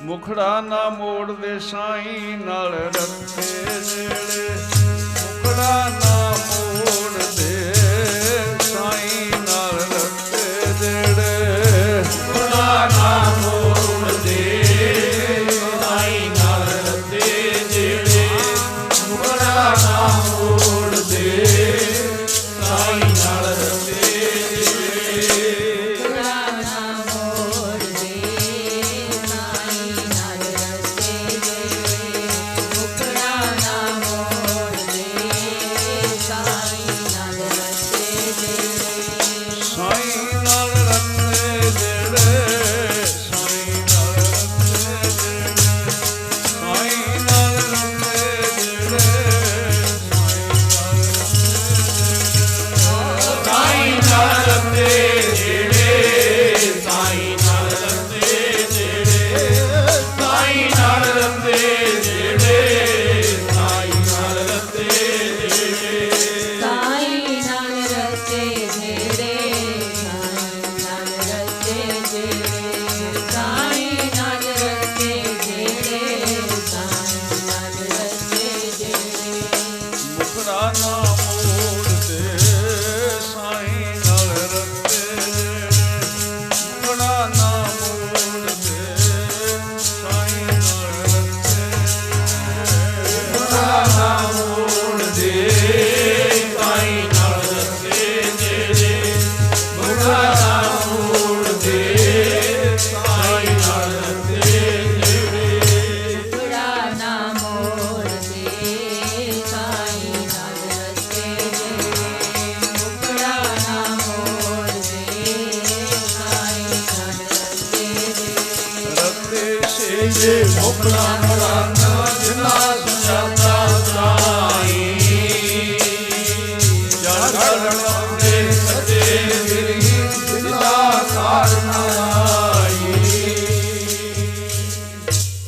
મુખડાના mode વેસાઈ નળ રત્ન Rana ਦੇ ਮੁਕਲਾ ਨਰਨ ਜਿਨਾ ਸੁਜਾਤਾ ਸਾਈ। ਜਲ ਕਰਨ ਦੇ ਸਤੇ